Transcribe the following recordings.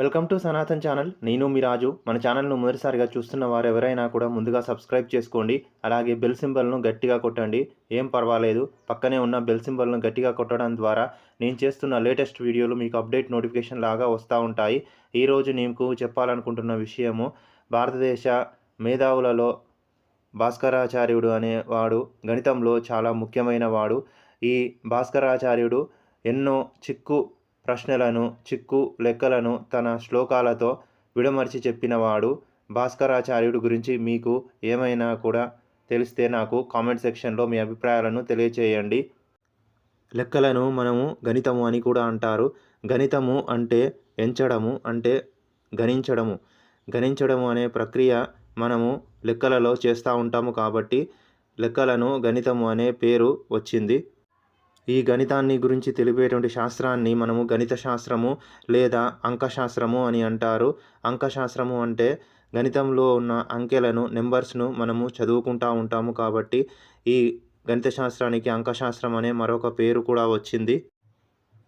Welcome to Sanatan channel. నేను మీ రాజు. మన ఛానల్ను మొదటిసారిగా చూస్తున్న వారు ఎవరైనా కూడా ముందుగా సబ్స్క్రైబ్ చేసుకోండి. అలాగే బెల్ సింబల్ను గట్టిగా కొట్టండి. ఏం పర్వాలేదు. పక్కనే ఉన్న బెల్ సింబల్ను గట్టిగా కొట్టడం ద్వారా నేను చేస్తున్న లేటెస్ట్ వీడియోలు మీకు అప్డేట్ నోటిఫికేషన్ లాగా వస్తూ ఉంటాయి. ఈరోజు నీకు చెప్పాలనుకుంటున్న విషయము భారతదేశ మేధావులలో భాస్కరాచార్యుడు అనేవాడు గణితంలో చాలా ముఖ్యమైన వాడు. ఈ భాస్కరాచార్యుడు ఎన్నో చిక్కు ప్రశ్నలను చిక్కు లెక్కలను తన శ్లోకాలతో విడమర్చి చెప్పినవాడు భాస్కరాచార్యుడు గురించి మీకు ఏమైనా కూడా తెలిస్తే నాకు కామెంట్ సెక్షన్లో మీ అభిప్రాయాలను తెలియచేయండి. లెక్కలను మనము గణితము అని కూడా అంటారు. గణితము అంటే ఎంచడము అంటే గణించడము. గణించడము అనే ప్రక్రియ మనము లెక్కలలో చేస్తూ ఉంటాము కాబట్టి లెక్కలను గణితము అనే పేరు వచ్చింది. ఈ గణితాన్ని గురించి తెలిపేటువంటి శాస్త్రాన్ని మనము గణిత శాస్త్రము లేదా అంకశాస్త్రము అని అంటారు. అంకశాస్త్రము అంటే గణితంలో ఉన్న అంకెలను నెంబర్స్ను మనము చదువుకుంటూ ఉంటాము కాబట్టి ఈ గణిత శాస్త్రానికి అంకశాస్త్రం అనే మరొక పేరు కూడా వచ్చింది.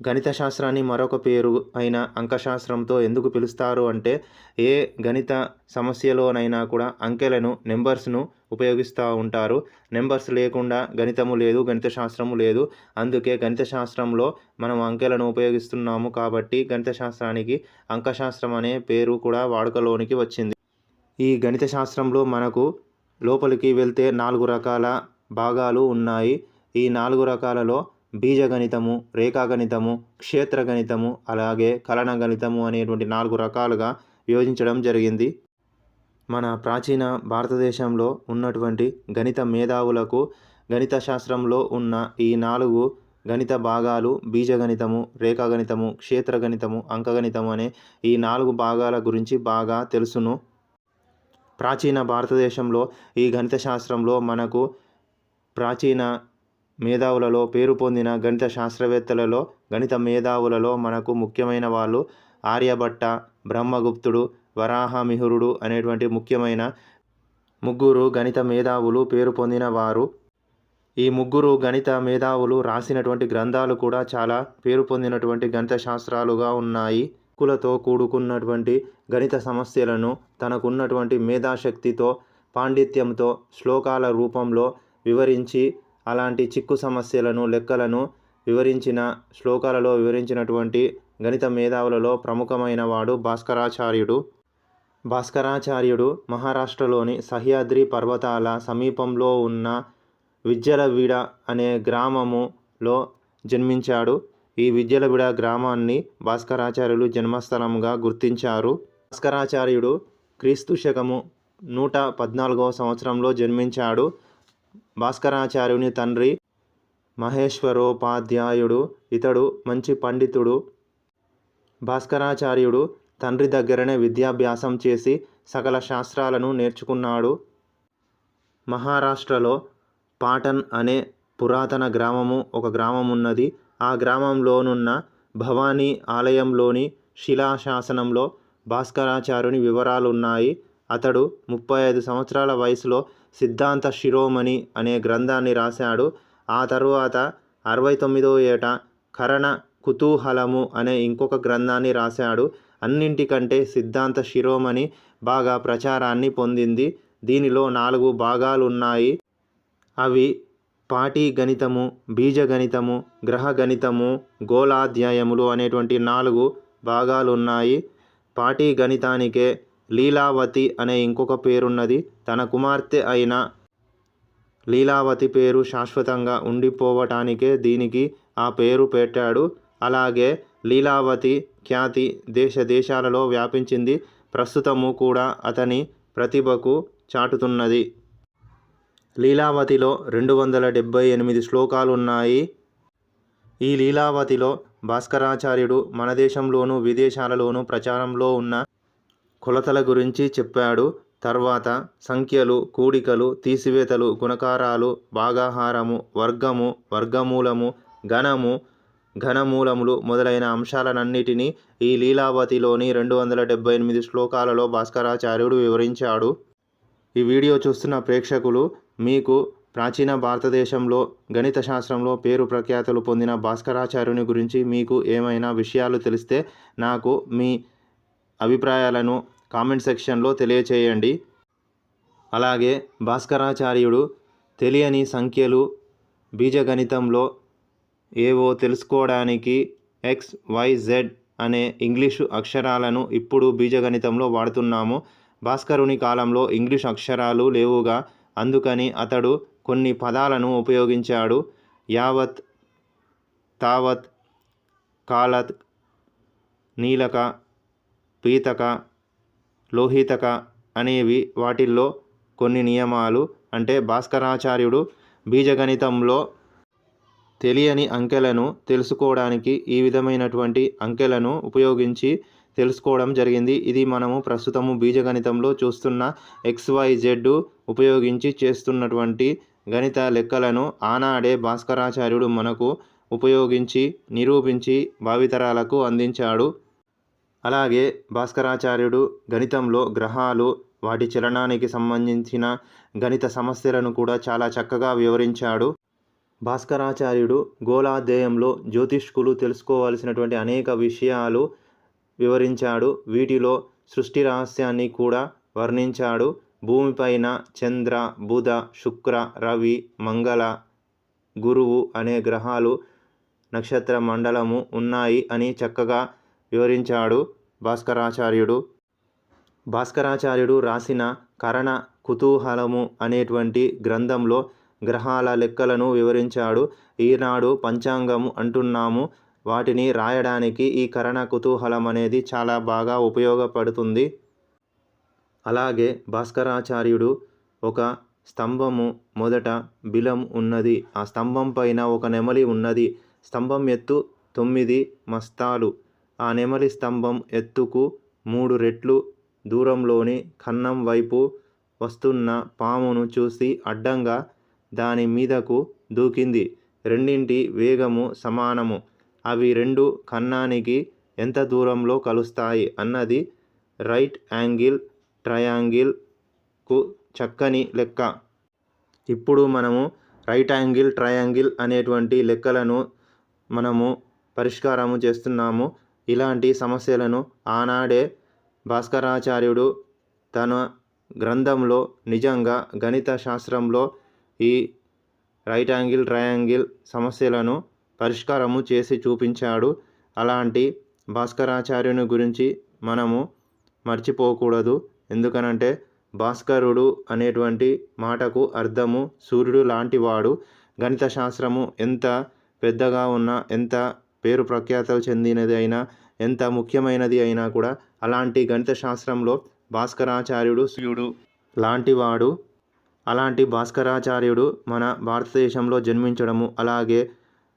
గణిత శాస్త్రాన్ని మరొక పేరు అయిన అంకశాస్త్రంతో ఎందుకు పిలుస్తారు అంటే ఏ గణిత సమస్యలోనైనా కూడా అంకెలను నెంబర్స్ను ఉపయోగిస్తూ ఉంటారు. నెంబర్స్ లేకుండా గణితము లేదు గణిత శాస్త్రము లేదు. అందుకే గణిత శాస్త్రంలో మనం అంకెలను ఉపయోగిస్తున్నాము కాబట్టి గణిత శాస్త్రానికి అంకశాస్త్రం అనే పేరు కూడా వాడుకలోనికి వచ్చింది. ఈ గణిత శాస్త్రంలో మనకు లోపలికి వెళ్తే నాలుగు రకాల భాగాలు ఉన్నాయి. ఈ నాలుగు రకాలలో బీజగణితము రేఖాగణితము క్షేత్రగణితము అలాగే కలన గణితము అనేటువంటి నాలుగు రకాలుగా విభజించడం జరిగింది. మన ప్రాచీన భారతదేశంలో ఉన్నటువంటి గణిత మేధావులకు గణిత శాస్త్రంలో ఉన్న ఈ నాలుగు గణిత భాగాలు బీజగణితము రేఖాగణితము క్షేత్రగణితము అంకగణితము అనే ఈ నాలుగు భాగాల గురించి బాగా తెలుసును. ప్రాచీన భారతదేశంలో ఈ గణిత శాస్త్రంలో మనకు ప్రాచీన మేధావులలో పేరు పొందిన గణిత శాస్త్రవేత్తలలో గణిత మేధావులలో మనకు ముఖ్యమైన వాళ్ళు ఆర్యభట్ట బ్రహ్మగుప్తుడు వరాహమిహిరుడు అనేటువంటి ముఖ్యమైన ముగ్గురు గణిత మేధావులు పేరు పొందిన వారు. ఈ ముగ్గురు గణిత మేధావులు రాసినటువంటి గ్రంథాలు కూడా చాలా పేరు పొందినటువంటి గణిత శాస్త్రాలుగా ఉన్నాయి. కులతో కూడుకున్నటువంటి గణిత సమస్యలను తనకున్నటువంటి మేధాశక్తితో పాండిత్యంతో శ్లోకాల రూపంలో వివరించి అలాంటి చిక్కు సమస్యలను లెక్కలను వివరించిన శ్లోకాలలో వివరించినటువంటి గణిత మేధావులలో ప్రముఖమైన వాడు భాస్కరాచార్యుడు. భాస్కరాచార్యుడు మహారాష్ట్రలోని సహ్యాద్రి పర్వతాల సమీపంలో ఉన్న విద్యలవిడ అనే గ్రామములో జన్మించాడు. ఈ విద్యలవిడ గ్రామాన్ని భాస్కరాచార్యులు జన్మస్థలంగా గుర్తించారు. భాస్కరాచార్యుడు క్రీస్తు శకము నూట పద్నాలుగవ సంవత్సరంలో జన్మించాడు. భాస్కరాచార్యుని తండ్రి మహేశ్వరోపాధ్యాయుడు ఇతడు మంచి పండితుడు. భాస్కరాచార్యుడు తండ్రి దగ్గరనే విద్యాభ్యాసం చేసి సకల శాస్త్రాలను నేర్చుకున్నాడు. మహారాష్ట్రలో పాటన్ అనే పురాతన గ్రామము ఒక గ్రామం ఉన్నది ఆ గ్రామంలోనున్న భవానీ ఆలయంలోని శిలాశాసనంలో భాస్కరాచార్యుని వివరాలున్నాయి. అతడు ముప్పై ఐదు సంవత్సరాల వయసులో సిద్ధాంత శిరోమణి అనే గ్రంథాన్ని రాశాడు. ఆ తరువాత అరవై తొమ్మిదో ఏట కరణ కుతూహలము అనే ఇంకొక గ్రంథాన్ని రాశాడు. అన్నింటికంటే సిద్ధాంత శిరోమణి బాగా ప్రచారాన్ని పొందింది. దీనిలో నాలుగు భాగాలు ఉన్నాయి అవి పాటి గణితము బీజగణితము గ్రహగణితము గోళాధ్యాయములు అనేటువంటి నాలుగు భాగాలున్నాయి. పాటి గణితానికే లీలావతి అనే ఇంకొక పేరున్నది. తన కుమార్తె అయిన లీలావతి పేరు శాశ్వతంగా ఉండిపోవటానికే దీనికి ఆ పేరు పెట్టాడు. అలాగే లీలావతి ఖ్యాతి దేశ దేశాలలో వ్యాపించింది. ప్రస్తుతము కూడా అతని ప్రతిభకు చాటుతున్నది. లీలావతిలో రెండు వందల డెబ్భై ఎనిమిది శ్లోకాలున్నాయి. ఈ లీలావతిలో భాస్కరాచార్యుడు మన దేశంలోనూ విదేశాలలోనూ ప్రచారంలో ఉన్న కొలతల గురించి చెప్పాడు. తర్వాత సంఖ్యలు కూడికలు తీసివేతలు గుణకారాలు భాగాహారము వర్గము వర్గమూలము ఘనము ఘనమూలములు మొదలైన అంశాలనన్నిటినీ ఈ లీలావతిలోని రెండు వందల డెబ్బై ఎనిమిది శ్లోకాలలో భాస్కరాచార్యుడు వివరించాడు. ఈ వీడియో చూస్తున్న ప్రేక్షకులు మీకు ప్రాచీన భారతదేశంలో గణిత శాస్త్రంలో పేరు ప్రఖ్యాతులు పొందిన భాస్కరాచార్యుని గురించి మీకు ఏమైనా విషయాలు తెలిస్తే నాకు మీ అభిప్రాయాలను కామెంట్ సెక్షన్లో తెలియచేయండి. అలాగే భాస్కరాచార్యుడు తెలియని సంఖ్యలు బీజగణితంలో ఏవో తెలుసుకోవడానికి ఎక్స్ వై జెడ్ అనే ఇంగ్లీషు అక్షరాలను ఇప్పుడు బీజగణితంలో వాడుతున్నాము. భాస్కరుని కాలంలో ఇంగ్లీష్ అక్షరాలు లేవుగా. అందుకని అతడు కొన్ని పదాలను ఉపయోగించాడు. యావత్ తావత్ కాలత్ నీలక పీతక లోహితక అనేవి వాటిల్లో కొన్ని నియమాలు అంటే భాస్కరాచార్యుడు బీజగణితంలో తెలియని అంకెలను తెలుసుకోవడానికి ఈ విధమైనటువంటి అంకెలను ఉపయోగించి తెలుసుకోవడం జరిగింది. ఇది మనము ప్రస్తుతము బీజగణితంలో చూస్తున్న ఎక్స్వైజెడ్ ఉపయోగించి చేస్తున్నటువంటి గణిత లెక్కలను ఆనాడే భాస్కరాచార్యుడు మనకు ఉపయోగించి నిరూపించి భావితరాలకు అందించాడు. అలాగే భాస్కరాచార్యుడు గణితంలో గ్రహాలు వాటి చలనానికి సంబంధించిన గణిత సమస్యలను కూడా చాలా చక్కగా వివరించాడు. భాస్కరాచార్యుడు గోళాధ్యాయంలో జ్యోతిష్కులు తెలుసుకోవాల్సినటువంటి అనేక విషయాలు వివరించాడు. వీటిలో సృష్టి రహస్యాన్ని కూడా వర్ణించాడు. భూమిపైన చంద్ర బుధ శుక్ర రవి మంగళ గురువు అనే గ్రహాలు నక్షత్ర మండలము ఉన్నాయి అని చక్కగా వివరించాడు భాస్కరాచార్యుడు. భాస్కరాచార్యుడు రాసిన కరణ కుతూహలము అనేటువంటి గ్రంథంలో గ్రహాల లెక్కలను వివరించాడు. ఈనాడు పంచాంగము అంటున్నాము. వాటిని రాయడానికి ఈ కరణ కుతూహలం అనేది చాలా బాగా ఉపయోగపడుతుంది. అలాగే భాస్కరాచార్యుడు ఒక స్తంభము మొదట బిలం ఉన్నది. ఆ స్తంభం పైన ఒక నెమలి ఉన్నది. స్తంభం ఎత్తు తొమ్మిది మస్తాలు. ఆ నెమలి స్తంభం ఎత్తుకు మూడు రెట్లు దూరంలోని కన్నం వైపు వస్తున్న పామును చూసి అడ్డంగా దాని మీదకు దూకింది. రెండింటి వేగము సమానము. అవి రెండు కన్నానికి ఎంత దూరంలో కలుస్తాయి అన్నది రైట్ యాంగిల్ ట్రయాంగిల్కు చక్కని లెక్క. ఇప్పుడు మనము రైట్ యాంగిల్ ట్రయాంగిల్ అనేటువంటి లెక్కలను మనము పరిష్కారము చేస్తున్నాము. ఇలాంటి సమస్యలను ఆనాడే భాస్కరాచార్యుడు తన గ్రంథంలో నిజంగా గణిత శాస్త్రంలో ఈ రైట్ యాంగిల్ ట్రయాంగిల్ సమస్యలను పరిష్కారము చేసి చూపించాడు. అలాంటి భాస్కరాచార్యుని గురించి మనము మర్చిపోకూడదు. ఎందుకనంటే భాస్కరుడు అనేటువంటి మాటకు అర్థము సూర్యుడు లాంటివాడు. గణిత శాస్త్రము ఎంత పెద్దగా ఉన్నా ఎంత పేరు ప్రఖ్యాతలు చెందినది అయినా ఎంత ముఖ్యమైనది అయినా కూడా అలాంటి గణిత శాస్త్రంలో భాస్కరాచార్యుడు సూర్యుడు లాంటివాడు. అలాంటి భాస్కరాచార్యుడు మన భారతదేశంలో జన్మించడము అలాగే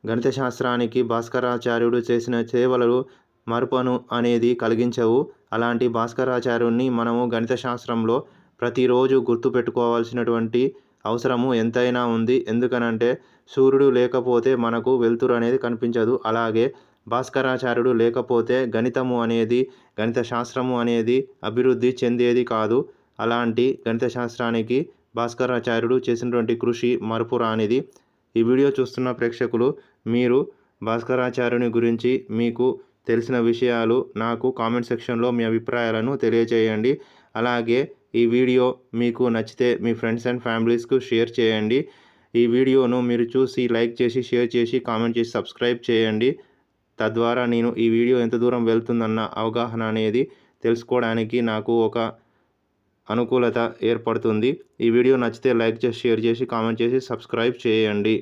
గణిత శాస్త్రానికి భాస్కరాచార్యుడు చేసిన సేవలు మరుపను అనేది కలిగించవు. అలాంటి భాస్కరాచార్యుడిని మనము గణిత శాస్త్రంలో ప్రతిరోజు గుర్తుపెట్టుకోవాల్సినటువంటి అవసరము ఎంతైనా ఉంది. ఎందుకనంటే సూర్యుడు లేకపోతే మనకు వెలుతురు అనేది కనిపించదు. అలాగే భాస్కరాచార్యుడు లేకపోతే గణితము అనేది గణిత శాస్త్రము అనేది అభివృద్ధి చెందేది కాదు. అలాంటి గణిత శాస్త్రానికి భాస్కరాచార్యుడు చేసినటువంటి కృషి మరపురానిది ఈ వీడియో చూస్తున్న ప్రేక్షకులు మీరు భాస్కరాచార్యుని గురించి మీకు తెలిసిన విషయాలు నాకు కామెంట్ సెక్షన్లో మీ అభిప్రాయాలను తెలియజేయండి అలాగే ఈ వీడియో మీకు నచ్చితే మీ ఫ్రెండ్స్ అండ్ ఫ్యామిలీస్కు షేర్ చేయండి. ఈ వీడియోను మీరు చూసి లైక్ చేసి షేర్ చేసి కామెంట్ చేసి సబ్స్క్రైబ్ చేయండి. తద్వారా నేను ఈ వీడియో ఎంత దూరం వెళ్తుందన్న అవగాహన అనేది తెలుసుకోవడానికి నాకు ఒక అనుకూలత ఏర్పడుతుంది. ఈ వీడియో నచ్చితే లైక్ చేసి షేర్ చేసి కామెంట్ చేసి సబ్స్క్రైబ్ చేయండి.